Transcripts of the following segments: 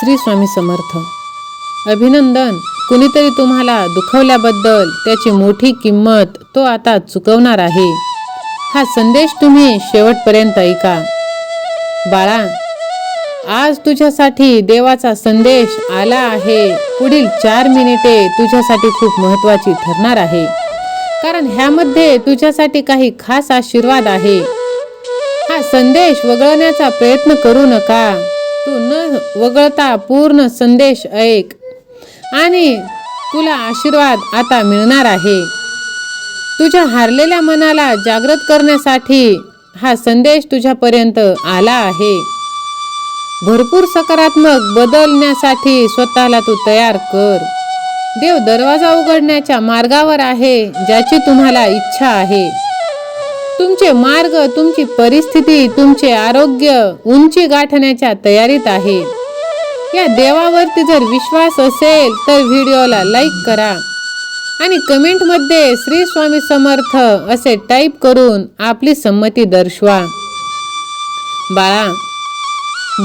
श्री स्वामी समर्थ. अभिनंदन. कुणीतरी तुम्हाला दुखवल्याबद्दल त्याची मोठी किंमत तो आता चुकवणार आहे. हा संदेश तुम्ही शेवटपर्यंत ऐका. बाळा आज तुझ्यासाठी देवाचा संदेश आला आहे. पुढील चार मिनिटे तुझ्यासाठी खूप महत्वाची ठरणार आहे. कारण ह्यामध्ये तुझ्यासाठी काही खास आशीर्वाद आहे. हा संदेश वगळण्याचा प्रयत्न करू नका. न वगळता पूर्ण संदेश ऐक. आणि तुला आशीर्वाद आता मिळणार आहे. तुझ्या हारलेल्या मनाला जागृत करण्यासाठी हा संदेश तुझ्यापर्यंत आला आहे. भरपूर सकारात्मक बदलण्यासाठी स्वतःला तू तयार कर. देव दरवाजा उघडण्याच्या मार्गावर आहे ज्याची तुम्हाला इच्छा आहे. तुमचे मार्ग तुमची परिस्थिती तुमचे आरोग्य उंची गाठण्याच्या तयारीत आहे. या देवावरती जर विश्वास असेल तर व्हिडिओला लाईक करा आणि कमेंटमध्ये श्री स्वामी समर्थ असे टाईप करून आपली संमती दर्शवा. बाळा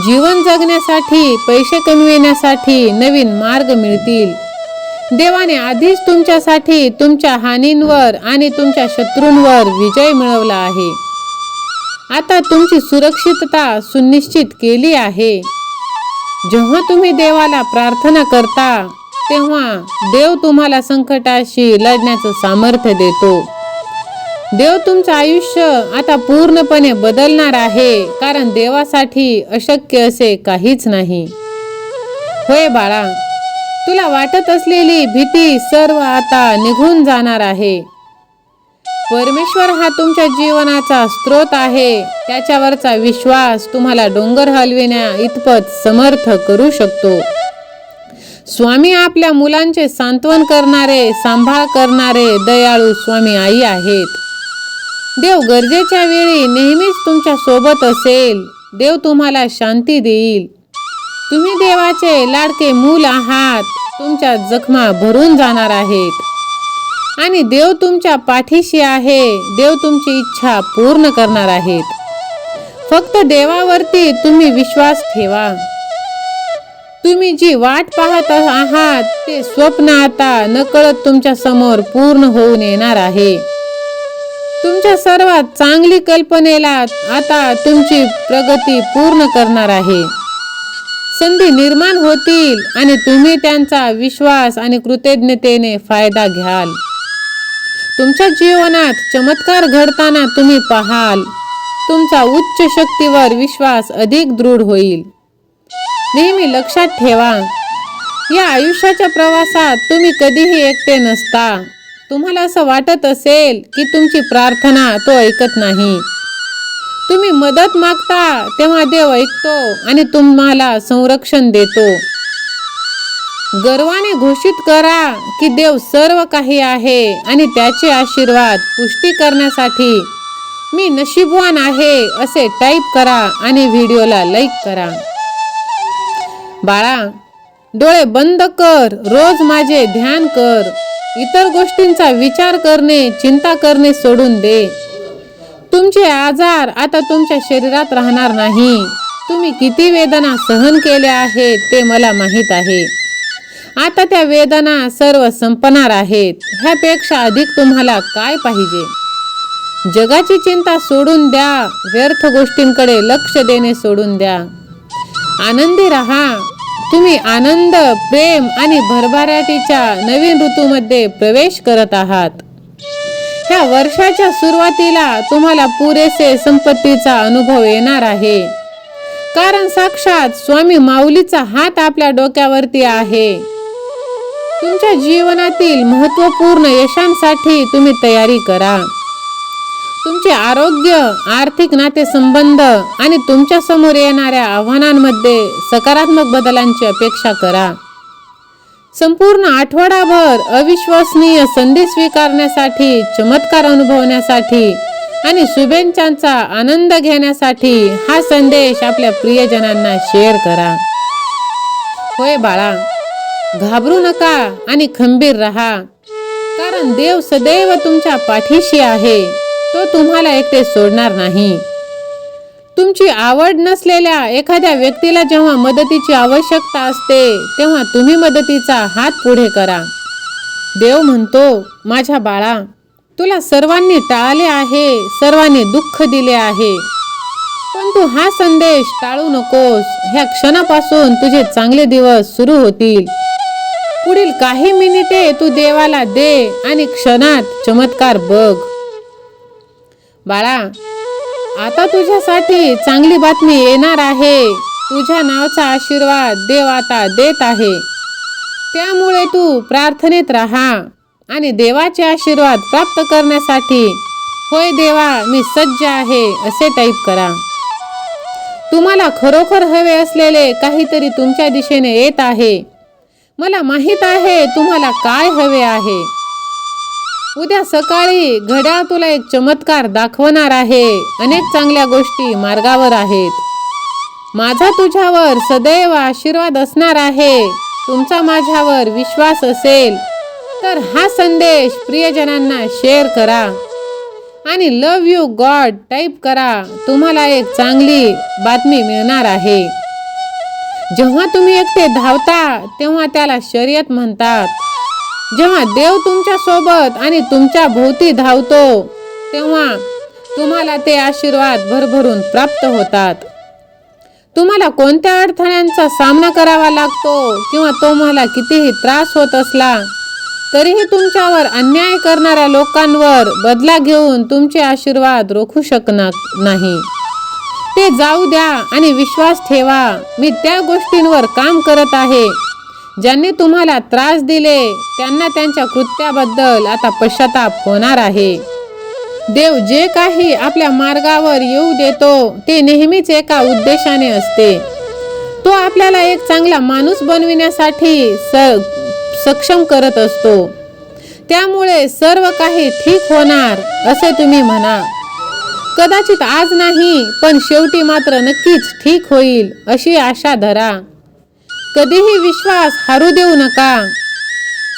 जीवन जगण्यासाठी पैसे कमविण्यासाठी नवीन मार्ग मिळतील. देवाने आधीच तुमच्यासाठी तुमच्या हानींवर आणि तुमच्या शत्रूंवर विजय मिळवला आहे. आता तुमची सुरक्षितता सुनिश्चित केली आहे. जेव्हा तुम्ही देवाला प्रार्थना करता तेव्हा देव तुम्हाला संकटाशी लढण्याचं सामर्थ्य देतो. देव तुमचं आयुष्य आता पूर्णपणे बदलणार आहे कारण देवासाठी अशक्य असे काहीच नाही. होय बाळा तुला वाटत असलेली भीती सर्व आता निघून जाणार आहे. परमेश्वर हा तुमच्या जीवनाचा स्रोत आहे. त्याच्यावरचा विश्वास तुम्हाला डोंगर हलविण्या इतपत समर्थ करू शकतो. स्वामी आपल्या मुलांचे सांत्वन करणारे सांभाळ करणारे दयाळू स्वामी आई आहेत. देव गरजेच्या वेळी नेहमीच तुमच्यासोबत असेल. देव तुम्हाला शांती देईल. तुम्ही देवाचे लाडके मूल आहात. तुमच्या जखमा भरून जाणार आहेत. आणि देव तुमच्या पाठीशी आहे. देव तुमची इच्छा पूर्ण करणार आहेत. फक्त देवावरती तुम्ही विश्वास ठेवा. तुम्ही जी वाट पाहत आहात ते स्वप्न आता नकळत तुमच्यासमोर पूर्ण होऊन येणार आहे. तुमच्या सर्वात चांगली कल्पनेला आता तुमची प्रगती पूर्ण करणार आहे. संधी निर्माण होतील आणि तुम्ही त्यांचा विश्वास आणि कृतज्ञतेने फायदा घ्याल. तुमच्या जीवनात चमत्कार घडताना तुम्ही पाहाल. तुमचा उच्च शक्तीवर विश्वास अधिक दृढ होईल. नेहमी लक्षात ठेवा या आयुष्याच्या प्रवासात तुम्ही कधीही एकटे नसता. तुम्हाला असं वाटत असेल की तुमची प्रार्थना तो ऐकत नाही. तुम्ही मदत मागता तेव्हा देव ऐकतो आणि तुम्हाला संरक्षण देतो. गर्वाने घोषित करा की देव सर्व काही आहे आणि त्याचे आशीर्वाद पुष्टी करण्यासाठी मी नशीबवान आहे असे टाईप करा आणि व्हिडिओला लाईक करा. बाळा डोळे बंद कर रोज माझे ध्यान कर. इतर गोष्टींचा विचार करणे चिंता करणे सोडून दे. तुमचे आजार आता तुमच्या शरीरात राहणार नाही. तुम्ही किती वेदना सहन केल्या आहेत ते मला माहीत आहे. आता त्या वेदना सर्व संपणार आहेत. ह्यापेक्षा अधिक तुम्हाला काय पाहिजे? जगाची चिंता सोडून द्या. व्यर्थ गोष्टींकडे लक्ष देणे सोडून द्या. आनंदी राहा. तुम्ही आनंद प्रेम आणि भरभराटीच्या नवीन ऋतूमध्ये प्रवेश करत आहात. या वर्षाच्या सुरुवातीला तुम्हाला पुरेसे संपत्तीचा अनुभव येणार आहे. कारण साक्षात स्वामी माऊलीचा हात आपल्या डोक्यावरती आहे. तुमच्या जीवनातील महत्त्वपूर्ण यशांसाठी तुम्ही तयारी करा. तुमचे आरोग्य आर्थिक नातेसंबंध आणि तुमच्यासमोर येणाऱ्या आव्हानांमध्ये सकारात्मक बदलांची अपेक्षा करा. संपूर्ण आठवडाभर अविश्वसनीय संधी स्वीकारण्यासाठी चमत्कार अनुभवण्यासाठी आणि शुभेच्छांचा आनंद घेण्यासाठी हा संदेश आपल्या प्रियजनांना शेअर करा. होय बाळा घाबरू नका आणि खंबीर राहा. कारण देव सदैव तुमच्या पाठीशी आहे. तो तुम्हाला एकटे सोडणार नाही. तुमची आवड नसलेल्या एखाद्या व्यक्तीला जेव्हा मदतीची आवश्यकता असते तेव्हा तुम्ही मदतीचा हात पुढे करा. देव म्हणतो माझ्या बाळा तुला सर्वांनी टाळले आहे सर्वांनी दुःख दिले आहे. पण तू हा संदेश टाळू नकोस. ह्या क्षणापासून तुझे चांगले दिवस सुरू होतील. पुढील काही मिनिटे तू देवाला दे आणि क्षणात चमत्कार बघ. बाळा आता तुझ्यासाठी चांगली बातमी येणार आहे. तुझ्या नावाचा आशीर्वाद देव आता देत आहे. त्यामुळे तू प्रार्थनेत राहा आणि देवाचे आशीर्वाद प्राप्त करण्यासाठी होय देवा मी सज्ज आहे असे टाईप करा. तुम्हाला खरोखर हवे असलेले काहीतरी तुमच्या दिशेने येत आहे. मला माहीत आहे तुम्हाला काय हवे आहे. उद्या सकाळी घड्याळ तुला एक चमत्कार दाखवणार आहे. अनेक चांगल्या गोष्टी मार्गावर आहेत. माझा तुझ्यावर सदैव आशीर्वाद असणार आहे. तुमचा माझ्यावर विश्वास असेल. तर हा संदेश प्रियजनांना शेअर करा. आणि लव यू गॉड टाईप करा. तुम्हाला एक चांगली बातमी मिळणार आहे. जेव्हा तुम्ही एकटे धावता तेव्हा त्याला शर्यत म्हणतात. जेव्हा देव तुमच्यासोबत आणि तुमच्या भोवती धावतो तेव्हा तुम्हाला ते आशीर्वाद भरभरून प्राप्त होतात. तुम्हाला कोणत्या अडथळ्यांचा सामना करावा लागतो किंवा तुम्हाला कितीही त्रास होत असला तरीही तुमच्यावर अन्याय करणाऱ्या लोकांवर बदला घेऊन तुमचे आशीर्वाद रोखू शकणार नाही. ते जाऊ द्या आणि विश्वास ठेवा. मी त्या गोष्टींवर काम करत आहे. ज्यांनी तुम्हाला त्रास दिले त्यांना त्यांच्या कृत्याबद्दल आता पश्चाताप होणार आहे. देव जे काही आपल्या मार्गावर येऊ देतो ते नेहमीच एका उद्देशाने असते. तो आपल्याला एक चांगला माणूस बनविण्यासाठी स सक्षम करत असतो. त्यामुळे सर्व काही ठीक होणार असे तुम्ही म्हणा. कदाचित आज नाही पण शेवटी मात्र नक्कीच ठीक होईल अशी आशा धरा. कधीही विश्वास हरू देऊ नका.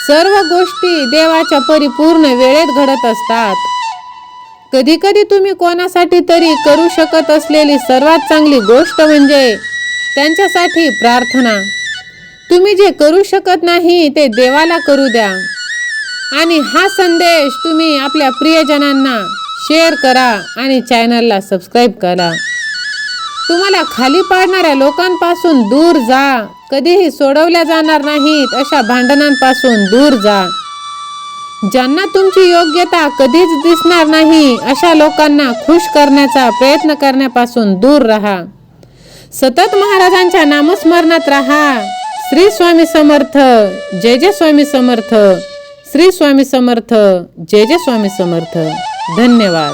सर्व गोष्टी देवाच्या परिपूर्ण वेळेत घडत असतात. कधी कधी तुम्ही कोणासाठी तरी करू शकत असलेली सर्वात चांगली गोष्ट म्हणजे त्यांच्यासाठी प्रार्थना. तुम्ही जे करू शकत नाही ते देवाला करू द्या. आणि हा संदेश तुम्ही आपल्या प्रियजनांना शेअर करा आणि चॅनलला सबस्क्राईब करा. तुम्हाला खाली पाडणाऱ्या लोकांपासून दूर जा. कधीही सोडवल्या जाणार नाहीत अशा भांडणांपासून दूर जा. ज्यांना तुमची योग्यता कधीच दिसणार नाही अशा लोकांना खुश करण्याचा प्रयत्न करण्यापासून दूर राहा. सतत महाराजांच्या नामस्मरणात राहा. श्री स्वामी समर्थ जय जय स्वामी समर्थ. श्री स्वामी समर्थ जय जय स्वामी समर्थ. धन्यवाद.